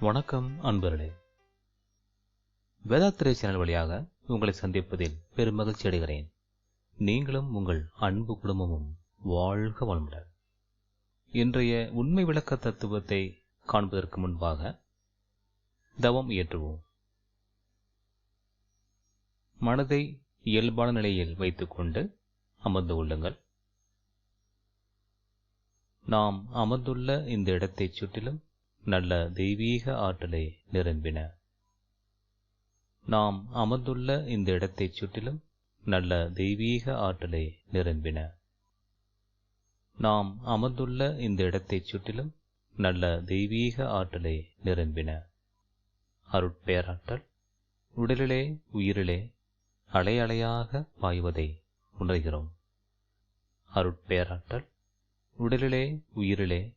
வணக்கம் அன்பர்களே. வேதாத்திரை சேனல் வழியாக உங்களை சந்திப்பதில் பெரும் மகிழ்ச்சி அடைகிறேன். நீங்களும் உங்கள் அன்பு குடும்பமும் வாழ்க வளமுடன். இன்றைய உண்மை விளக்க தத்துவத்தை காண்பதற்கு முன்பாக தவம் இயற்றுவோம். மனதை இயல்பான நிலையில் வைத்துக்கொண்டு அமர்ந்து கொள்ளுங்கள். நாம் அமர்ந்துள்ள இந்த இடத்தைச் சுற்றிலும் நல்ல தெய்வீக ஆற்றலை நிரம்பின. நாம் அமர்ந்துள்ள இந்த இடத்தைச் சுற்றிலும் நல்ல தெய்வீக ஆற்றலை நிரம்பின. நாம் அமர்ந்துள்ள இந்த இடத்தைச் சுற்றிலும் நல்ல தெய்வீக ஆற்றலை நிரம்பின. அருட்பேராற்றல் உடலிலே உயிரிலே அலையலையாக பாய்வதை உணர்கிறோம். அருட்பேராற்றல் உடலிலே உயிரிலே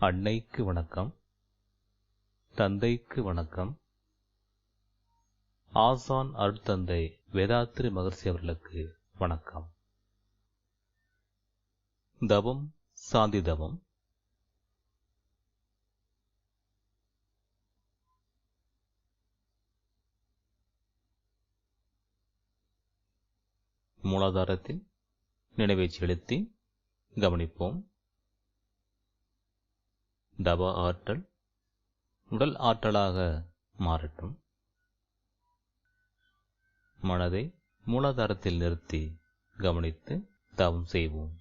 அன்னைக்கு வணக்கம். தந்தைக்கு வணக்கம். ஆசான் அருட்தந்தை வேதாத்திரி மகர்ஷி அவர்களுக்கு வணக்கம். தவம் சாந்தி தவம். மூலாதாரத்தின் நினைவை செலுத்தி கவனிப்போம். தவ ஆற்றல் உடல் ஆற்றலாக மாறட்டும். மனதை மூலாதாரத்தில் நிறுத்தி கவனித்து தவம் செய்வோம்.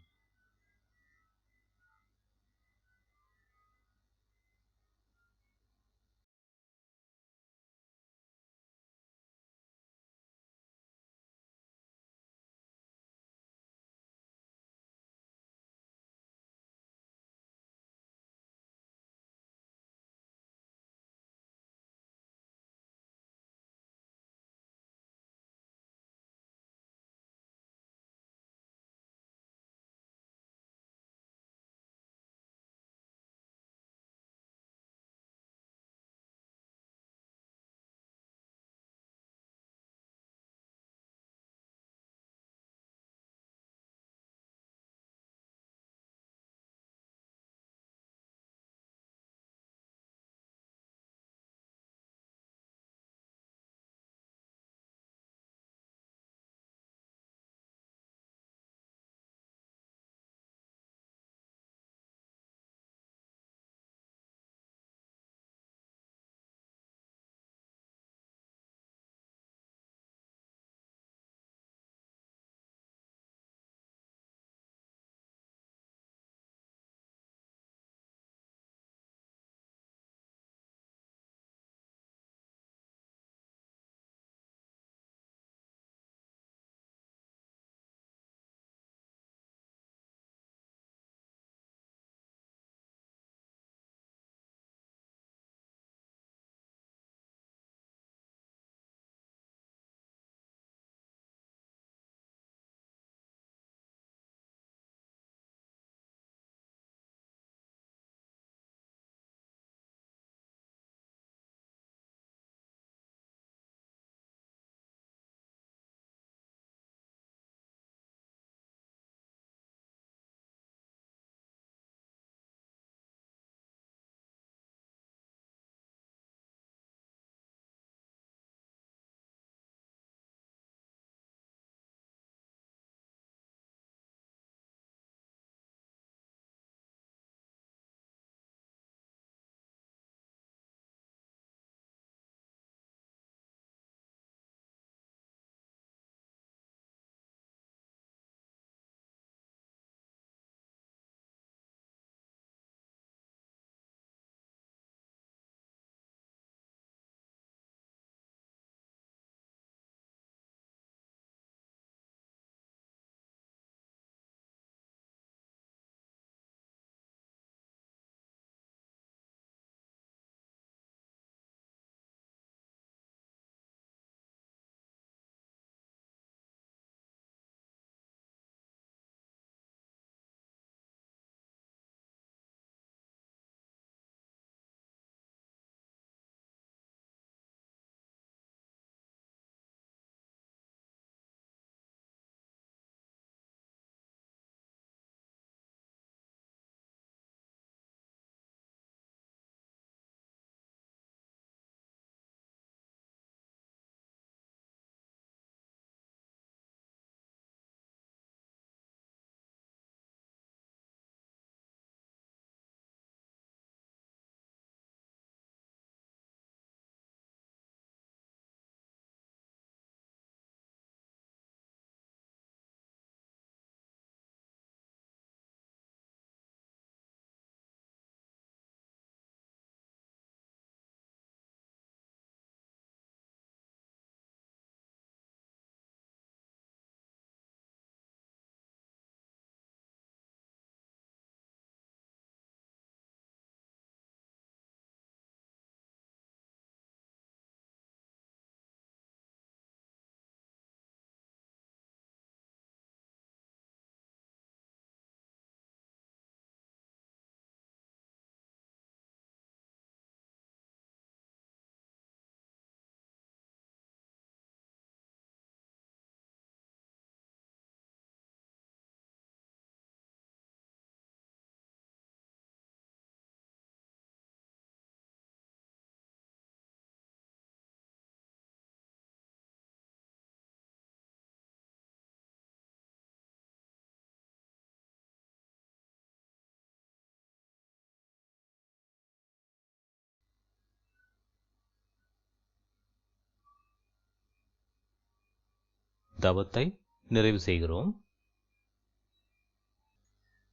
தவத்தை நிறைவு செய்கிறோம்.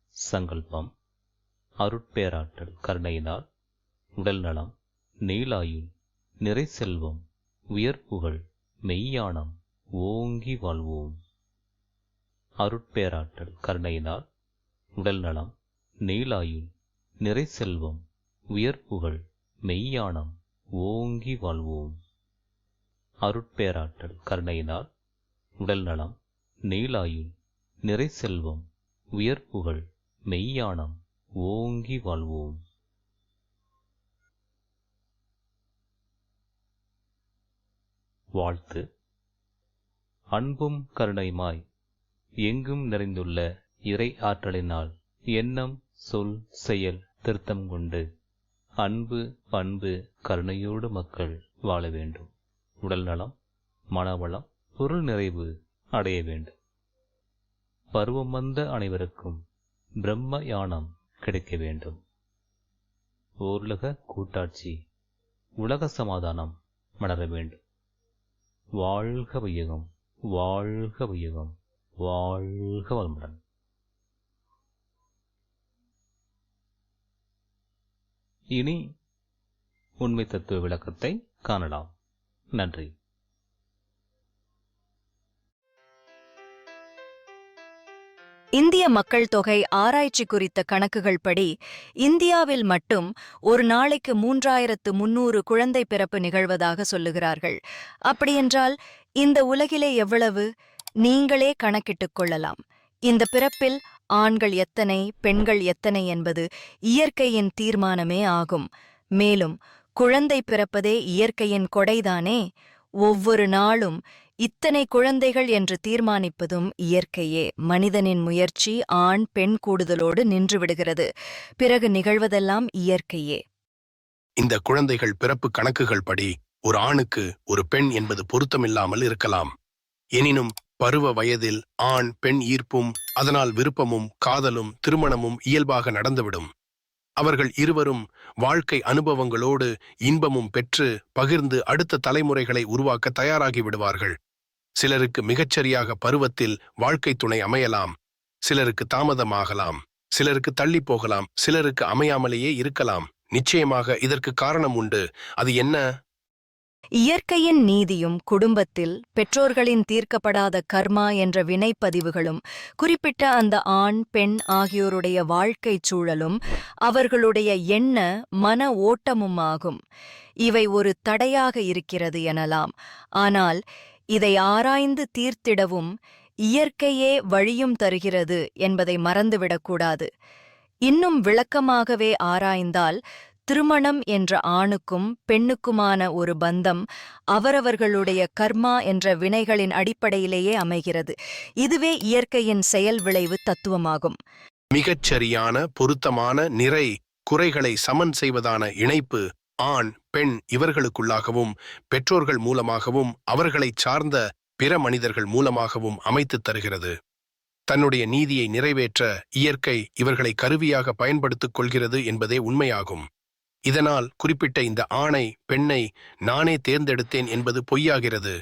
சங்கல்பம் அருட்பேராற்றல் கருணையினால் உடல் நலம் நீலாயுள் நிறை செல்வம் உயர்ப்புகள் மெய்யானம் ஓங்கி வாழ்வோம். அருட்பேராற்றல் கருணையினால் உடல் நலம் நீலாயுள் நிறை செல்வம் உயர்ப்புகள் மெய்யானம் ஓங்கி வாழ்வோம். அருட்பேராற்றல் கருணையினால் உடல் நலம் நீலாயுள் நிறை செல்வம் உயர்ப்புகள் மெய்யானம் ஓங்கி வாழ்வோம். வாழ்த்து. அன்பும் கருணைமாய் எங்கும் நிறைந்துள்ள இறை ஆற்றலினால் எண்ணம் சொல் செயல் திருத்தம் கொண்டு அன்பு பண்பு கருணையோடு மக்கள் வாழ வேண்டும். உடல் நலம் மனவளம் பொருள் நிறைவு அடைய வேண்டும். பருவம் வந்த அனைவருக்கும் பிரம்ம யானம் கிடைக்க வேண்டும். ஓருலக கூட்டாட்சி உலக சமாதானம் மலர வேண்டும். வாழ்க வையகம் வாழ்க வையகம் வாழ்க வளமுடன். இனி உண்மை தத்துவ விளக்கத்தை காணலாம். நன்றி. இந்திய மக்கள் தொகை ஆராய்ச்சி குறித்த கணக்குகள் படி இந்தியாவில் மட்டும் ஒரு நாளைக்கு மூன்றாயிரத்து முன்னூறு குழந்தை பிறப்பு நிகழ்வதாக சொல்லுகிறார்கள். அப்படியென்றால் இந்த உலகிலே எவ்வளவு? நீங்களே கணக்கிட்டுக் கொள்ளலாம். இந்த பிறப்பில் ஆண்கள் எத்தனை பெண்கள் எத்தனை என்பது இயற்கையின் தீர்மானமே ஆகும். மேலும் குழந்தை பிறப்பதே இயற்கையின் கொடைதானே? ஒவ்வொரு நாளும் இத்தனை குழந்தைகள் என்று தீர்மானிப்பதும் இயற்கையே. மனிதனின் முயற்சி ஆண் பெண் கூடுதலோடு நின்றுவிடுகிறது பிறகு நிகழ்வதெல்லாம் இயற்கையே. இந்த குழந்தைகள் பிறப்பு கணக்குகள் படி ஒரு ஆணுக்கு ஒரு பெண் என்பது பொருத்தமில்லாமல் இருக்கலாம். எனினும் பருவ வயதில் ஆண் பெண் ஈர்ப்பும் அதனால் விருப்பமும் காதலும் திருமணமும் இயல்பாக நடந்துவிடும். அவர்கள் இருவரும் வாழ்க்கை அனுபவங்களோடு இன்பமும் பெற்று பகிர்ந்து அடுத்த தலைமுறைகளை உருவாக்க தயாராகி விடுவார்கள். சிலருக்கு மிகச்சரியாக பருவத்தில் வாழ்க்கை துணை அமையலாம். சிலருக்கு தாமதமாகலாம். சிலருக்கு தள்ளி போகலாம். சிலருக்கு அமையாமலேயே இருக்கலாம். நிச்சயமாக இதற்கு காரணம் உண்டு. அது என்ன? இயற்கையின் நீதியும் குடும்பத்தில் பெற்றோர்களின் தீர்க்கப்படாத கர்மா என்ற வினைப்பதிவுகளும் குறிப்பிட்ட அந்த ஆண் பெண் ஆகியோருடைய வாழ்க்கைச் சூழலும் அவர்களுடைய எண்ண மன ஓட்டமுமாகும். இவை ஒரு தடையாக இருக்கிறது எனலாம். ஆனால் இதை ஆராய்ந்து தீர்த்திடவும் இயற்கையே வழியும் தருகிறது என்பதை மறந்துவிடக்கூடாது. இன்னும் விளக்கமாகவே ஆராய்ந்தால் திருமணம் என்ற ஆணுக்கும் பெண்ணுக்குமான ஒரு பந்தம் அவரவர்களுடைய கர்மா என்ற வினைகளின் அடிப்படையிலேயே அமைகிறது. இதுவே இயற்கையின் செயல் விளைவு தத்துவமாகும். மிகச்சரியான பொருத்தமான நிறை குறைகளை சமன் செய்வதான இணைப்பு ஆண் பெண் இவர்களுக்குள்ளாகவும் பெற்றோர்கள் மூலமாகவும் அவர்களைச் சார்ந்த பிற மனிதர்கள் மூலமாகவும் அமைத்துத் தருகிறது. தன்னுடைய நீதியை நிறைவேற்ற இயற்கை இவர்களை கருவியாக பயன்படுத்திக் கொள்கிறது என்பதே உண்மையாகும். இதனால் குறிப்பிட்ட இந்த ஆணை பெண்ணை நானே தேர்ந்தெடுத்தேன் என்பது பொய்யாகிறது.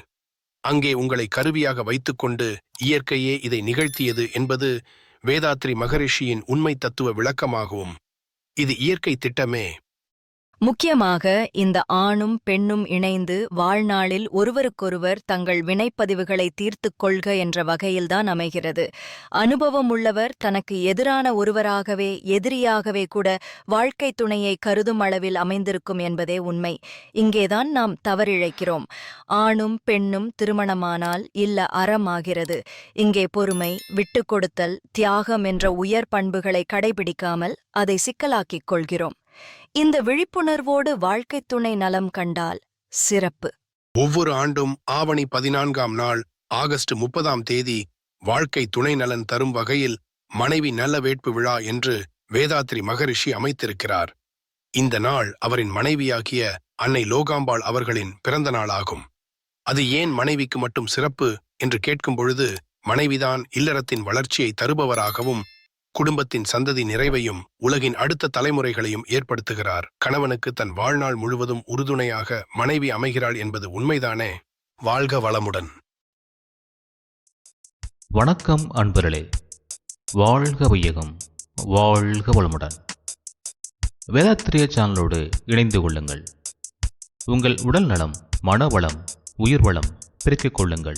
அங்கே உங்களை கருவியாக வைத்துக்கொண்டு இயற்கையே இதை நிகழ்த்தியது என்பது வேதாத்ரி மகரிஷியின் உண்மை தத்துவ விளக்கமாகும். இது இயற்கை திட்டமே. முக்கியமாக இந்த ஆணும் பெண்ணும் இணைந்து வாழ்நாளில் ஒருவருக்கொருவர் தங்கள் வினைப்பதிவுகளை தீர்த்துக் கொள்க என்ற வகையில்தான் அமைகிறது. அனுபவம் உள்ளவர் தனக்கு எதிரான ஒருவராகவே எதிரியாகவே கூட வாழ்க்கை துணையை கருதும் அளவில் அமைந்திருக்கும் என்பதே உண்மை. இங்கேதான் நாம் தவறிழைக்கிறோம். ஆணும் பெண்ணும் திருமணமானால் இல்ல அறமாகிறது. இங்கே பொறுமை விட்டுக் கொடுத்தல் தியாகம் என்ற உயர் பண்புகளை கடைபிடிக்காமல் அதை சிக்கலாக்கிக் கொள்கிறோம். இந்த விழிப்புணர்வோடு வாழ்க்கைத் துணை நலம் கண்டால் சிறப்பு. ஒவ்வொரு ஆண்டும் ஆவணி பதினான்காம் நாள் ஆகஸ்ட் முப்பதாம் தேதி வாழ்க்கை துணை நலன் தரும் வகையில் மனைவி நல்ல வேட்பு விழா என்று வேதாத்ரி மகரிஷி அமைத்திருக்கிறார். இந்த நாள் அவரின் மனைவியாகிய அன்னை லோகாம்பாள் அவர்களின் பிறந்த நாளாகும். அது ஏன் மனைவிக்கு மட்டும் சிறப்பு என்று கேட்கும் பொழுது மனைவிதான் இல்லறத்தின் வளர்ச்சியை தருபவராகவும் குடும்பத்தின் சந்ததி நிறைவையும் உலகின் அடுத்த தலைமுறைகளையும் ஏற்படுத்துகிறார். கணவனுக்கு தன் வாழ்நாள் முழுவதும் உறுதுணையாக மனைவி அமைகிறாள் என்பது உண்மைதானே? வாழ்க வளமுடன். வணக்கம் அன்பர்களே. வாழ்க வையகம் வாழ்க வளமுடன். வேதாத்திரிய சேனலோடு இணைந்து கொள்ளுங்கள். உங்கள் உடல் நலம் மனவளம் உயிர் வளம் பெருக்கிக் கொள்ளுங்கள்.